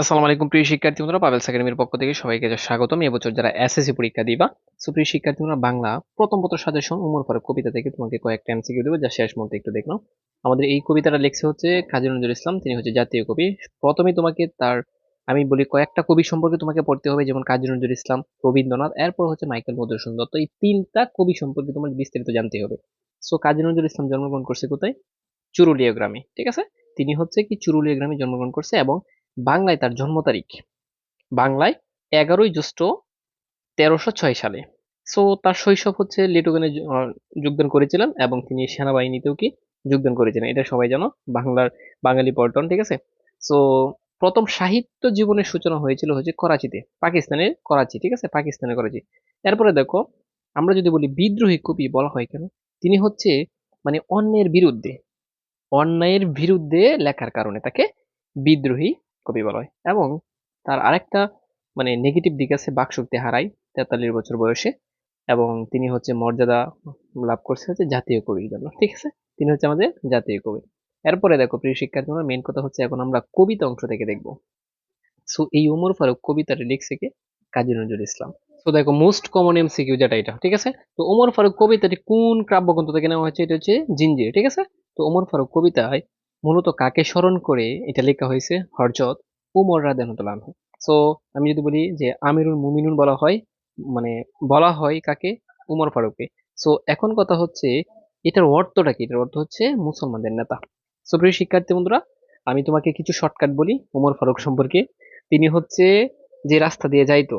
আসসালামু আলাইকুম, প্রিয় শিক্ষার্থী বন্ধুরা পাবেল একাডেমির পক্ষ থেকে সবাইকে স্বাগতম। এবছর যারা এসএসসি পরীক্ষা দিবা সো প্রিয় শিক্ষার্থী বন্ধুরা, বাংলা প্রথম পত্র সাজেশন উমর ফারুক কবিতা থেকে তোমাকে কয়েকটা এমসিকিউ দেবো, যা শেষ মুহূর্তে একটু দেখলাম। আমাদের এই কবিতাটা লিখছে হচ্ছে কাজী নজরুল ইসলাম, তিনি হচ্ছে জাতীয় কবি। প্রথমে তোমাকে তার, আমি বলি কয়েকটা কবি সম্পর্কে তোমাকে পড়তে হবে, যেমন কাজী নজরুল ইসলাম, রবীন্দ্রনাথ, এরপর হচ্ছে মাইকেল মধুসূদন দত্ত। এই তিনটা কবি সম্পর্কে তোমার বিস্তারিত জানতে হবে। সো কাজী নজরুল ইসলাম জন্মগ্রহণ করছে কোথায়? চুরুলিয়া গ্রামে, ঠিক আছে? তিনি হচ্ছে কি চুরুলিয়া গ্রামে জন্মগ্রহণ করছে এবং বাংলায় তার জন্ম তারিখ। বাংলায় এগারোই জ্যৈষ্ঠ তেরোশো ছয় সালে। সো তার শৈশব হচ্ছে লিটুগানে যোগদান করেছিলেন এবং তিনি সেনাবাহিনীতেও কি যোগদান করেছিলেন। এটা সবাই জানো, বাংলার বাঙালি পল্টন ঠিক আছে? সো প্রথম সাহিত্য জীবনের সূচনা হয়েছিল হচ্ছে করাচিতে, পাকিস্তানের করাচি, ঠিক আছে? পাকিস্তানের করাচি। এরপরে দেখো, আমরা যদি বলি বিদ্রোহী কবি বলা হয় কেন? তিনি হচ্ছে মানে অন্যের বিরুদ্ধে অন্যায়ের বিরুদ্ধে লেখার কারণে তাকে বিদ্রোহী কবি বলা হয় এবং তার আরেকটা মানে নেগেটিভ দিক আছে বাকশক্তি হারাই তেতাল্লিশ বছর বয়সে এবং তিনি হচ্ছে মর্যাদা লাভ করছে হচ্ছে জাতীয় কবির জন্য, ঠিক আছে? তিনি হচ্ছে আমাদের জাতীয় কবি। এরপরে দেখো প্রিয় শিক্ষার্থী মেন কথা হচ্ছে এখন আমরা কবিতা অংশ থেকে দেখব। সো এই উমর ফারুক কবিতাটা লিখছে কে? কাজী নজরুল ইসলাম। তো দেখো মোস্ট কমন এমসিকিউ যেটা এটা, ঠিক আছে? তো ওমর ফারুক কবিতাটি কোন কাব্যগ্রন্থ থেকে নেওয়া হয়েছে? এটা হচ্ছে জিঞ্জির, ঠিক আছে? তো ওমর ফারুক কবিতায় মূলত কাকে স্মরণ করে এটা লেখা হয়েছে হরজত উমর রাদেনতলান সো আমি যদি বলি যে আমিরুল মুমিনুল বলা হয় মানে বলা হয় কাকে? উমর ফারুককে। সো এখন কথা হচ্ছে এটার অর্থটা কি? এটার অর্থ হচ্ছে মুসলমানদের নেতা। সো প্রিয় শিক্ষার্থী বন্ধুরা, আমি তোমাকে কিছু শর্টকাট বলি উমর ফারুক সম্পর্কে। তিনি হচ্ছে যে রাস্তা দিয়ে যাইতো,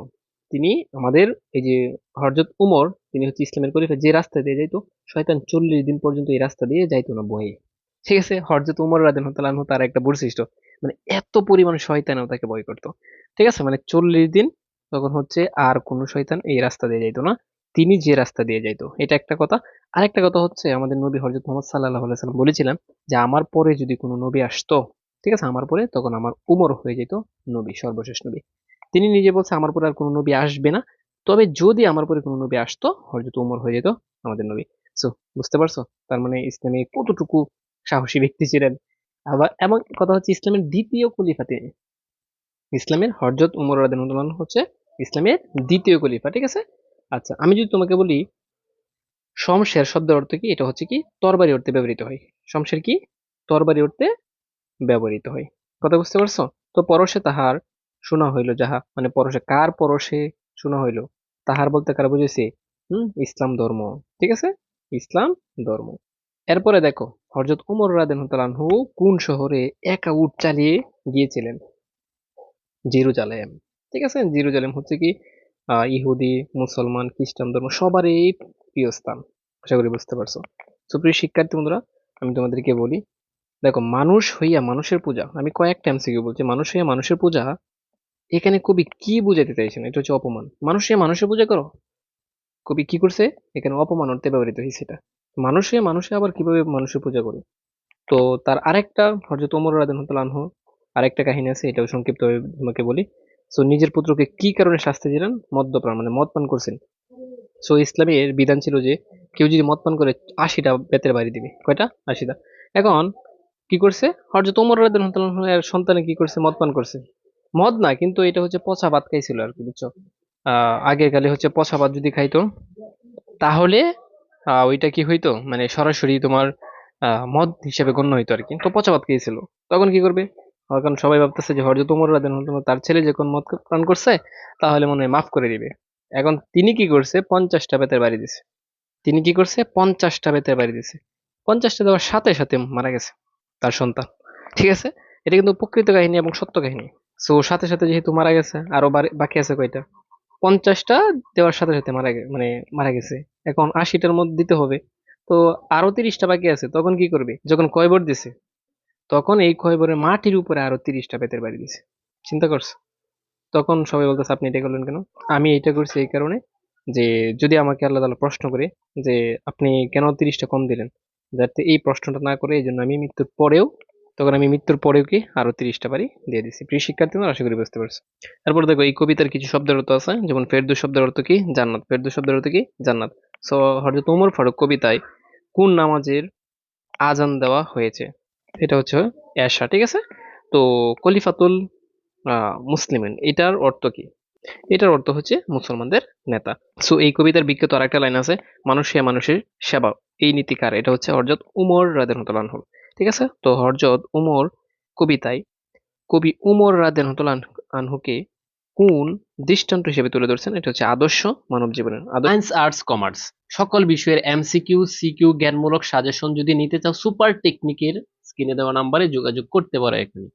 তিনি আমাদের এই যে হরজত উমর, তিনি হচ্ছে ইসলামের খলিফা, যে রাস্তা দিয়ে যাইতো, শয়তান চল্লিশ দিন পর্যন্ত এই রাস্তা দিয়ে যাইতো না বয়ে ঠিক আছে হরজত উমর রাদেন তার একটা বৈশিষ্ট্য। মানে এত পরিমাণ শয়তানও তাকে ভয় করতো। ঠিক আছে মানে চল্লিশ দিন তখন হচ্ছে আর কোন শয়তান এই রাস্তা দিয়ে যাইতো না। তিনি যে রাস্তা দিয়ে যাইতো, এটা একটা কথা। আরেকটা কথা হচ্ছে, আমাদের নবী হরজত মোহাম্মদ সাল্লাহ সাল্লাম বলেছিলাম যে, আমার পরে যদি কোনো নবী আসতো, ঠিক আছে, আমার পরে, তখন আমার উমর হয়ে যেত নবী, সর্বশেষ নবী। তিনি নিজে বলছে, আমার পরে আর কোনো নবী আসবে না। তবে যদি আমার পরে কোনো নবী আসতো হরজত উমর হয়ে যেত আমাদের নবী। সো বুঝতে পারছ? তার মানে ইসলামে কতটুকু সাহসী ব্যক্তি ছিলেন। আবার এমন কথা হচ্ছে ইসলামের দ্বিতীয় খলিফা তিনি ইসলামের হরজত উমর রাদিন হচ্ছে ইসলামের দ্বিতীয় খলিফা, ঠিক আছে? আচ্ছা আমি যদি তোমাকে বলি, শমশের শব্দের অর্থ কি? এটা হচ্ছে কি? তরবারি অর্থে ব্যবহৃত হয়। শমশের কি? তরবারি অর্থে ব্যবহৃত হয়। কথা বুঝতে পারছ? তো পরশে তাহার শোনা হইল যাহা মানে পরশে, কার পরশে শোনা হইল? তাহার বলতে কার বুঝেছে? হম, ইসলাম ধর্ম, ঠিক আছে? ইসলাম ধর্ম। এরপরে দেখো হরজত উমর রাদেনহু কোন শহরে একা উট চালিয়ে গিয়েছিলেন? জিরুজালেম। ঠিক আছে? জিরুজালেম হচ্ছে কি ইহুদি, মুসলমান, খ্রিস্টান ধর্ম সবারই প্রিয় স্থান। আশা করি বুঝতে পারছ। সুপ্রিয় শিক্ষার্থী বন্ধুরা, আমি তোমাদেরকে বলি, দেখো, মানুষ হইয়া মানুষের পূজা, আমি কয়েকটা এমসিকিউ বলছি, মানুষ হইয়া মানুষের পূজা এখানে কবি কি বুঝাতে চাইছেন? এটা হচ্ছে অপমান। মানুষ হইয়া মানুষের পূজা করো। কবি কি করছে? এখানে অপমান অর্থে ব্যবহৃত হয়েছে এটা। মানুষে মানুষে আবার কীভাবে মানুষের পূজা করে? তো তার আরেকটা হজরত ওমর রাদিয়াল্লাহু আরেকটা কাহিনী আছে, এটাও সংক্ষিপ্ত তোমাকে বলি। সো নিজের পুত্রকে কি কারণে শাস্তি দিলেন? মদ্যপান মানে মদ পান করছেন। সো ইসলামের বিধান ছিল যে, কেউ যদি মদ পান করে আশিটা বেতের বাড়ি দিবে। কয়টা? আশিটা। এখন কি করছে? হরজত ওমর রাদিয়াল্লাহু সন্তানে কি করছে? মদ পান করছে। মদ না, কিন্তু এটা হচ্ছে পচা ভাত খাইছিল আর কি, বুঝছ? আগের কালে হচ্ছে পচা ভাত যদি খাইতো, তাহলে ওইটা কি হইতো? মানে সরাসরি তোমার মদ হিসেবে গণ্য হইতো আর কি তো পচা ভাত খেয়েছিল তখন কি করবে? কারণ সবাই ভাবতেছে যে হরজত উমর রাদেন তার ছেলে যখন মদ পান করছে, তাহলে মনে হয় মাফ করে দিবে। এখন তিনি কি করছে? পঞ্চাশটা বেতের বাড়ি দিছে। তিনি কি করছে? পঞ্চাশটা বেতের বাড়ি দিছে। পঞ্চাশটা দেওয়ার সাথে সাথে মারা গেছে তার সন্তান। ঠিক আছে? এটা কিন্তু প্রকৃত কাহিনী এবং সত্য কাহিনী। সো, সাথে সাথে যেহেতু মারা গেছে, আরও বাকি আছে কয়টা? পঞ্চাশটা দেওয়ার সাথে সাথে মারা মানে মারা গেছে। এখন আশিটার মধ্যে দিতে হবে। তো আরও তিরিশটা বাকি আছে, তখন কি করবে? যখন কয়বর দিছে, তখন এই কয়বরের মাটির উপরে আরও তিরিশটা বেতের বাড়ি দিছে। চিন্তা করছ? তখন সবাই বলতেছে, আপনি এটা করলেন কেন? আমি এটা করছি এই কারণে যে, যদি আমাকে আল্লাহ তালা প্রশ্ন করে যে, আপনি কেন তিরিশটা কম দিলেন? যাতে এই প্রশ্নটা না করে এই জন্য আমি মৃত্যুর পরেও, তখন আমি মৃত্যুর পরেও কি আরও তিরিশটা বাড়ি দিয়ে দিছি। প্রিয় শিক্ষার্থী আশা করি বুঝতে পারছ। তারপর দেখো, এই কবিতার কিছু শব্দের অর্থ আছে, যেমন ফেরদু শব্দের অর্থ কি? জান্নাত। ফেরদু শব্দের অর্থ কি? জান্নাত। সো হরজত উমর ফারুক কবিতায় কোন নামাজের আজান দেওয়া হয়েছে? এটা হচ্ছে এশা, ঠিক আছে? তো কলিফাতুল মুসলিমেন, এটার অর্থ কি? এটার অর্থ হচ্ছে মুসলমানদের নেতা। সো এই কবিতার বিখ্যাত আরেকটা লাইন আছে, মানুষ সে মানুষের সেবা। এই নীতিকার এটা হচ্ছে হরজত উমর রাদের হতলানহ ঠিক আছে? তো হরজত উমর কবিতায় কবি উমর রাদের হতলান আনহুকে কোন দৃষ্টান্ত হিসেবে তুলে ধরছেন? এটা হচ্ছে আদর্শ মানব জীবনের সায়েন্স আর্টস কমার্স সকল বিষয়ের এমসিকিউ সিকিউ জ্ঞানমূলক সাজেশন যদি নিতে চাও সুপার টেকনিকের স্ক্রিনে দেওয়া নাম্বারে যোগাযোগ করতে পারো এখানে।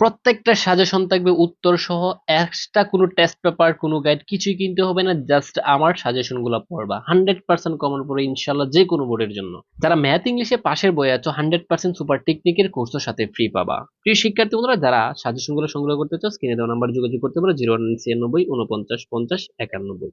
প্রত্যেকটা সাজেশন থাকবে উত্তর সহ এক্সট্রা কোনো টেস্ট পেপার কোনো গাইড কিছুই কিনতে হবে না জাস্ট আমার সাজেশনগুলো পড়বা। হান্ড্রেড পার্সেন্ট কমন পড়ে ইনশাল্লাহ যে কোনো বোর্ডের জন্য। যারা ম্যাথ ইংলিশে পাশের বই আছো হান্ড্রেড পার্সেন্ট সুপার টেকনিকের কোর্সের সাথে ফ্রি পাবা। প্রিয় শিক্ষার্থী বন্ধুরা, যারা সাজেশনগুলো সংগ্রহ করতে চাও স্ক্রিনে দেওয়া নাম্বার যোগাযোগ করতে পারো জিরো ওয়ান ছিয়ানব্বই উনপঞ্চাশ পঞ্চাশ একানব্বই।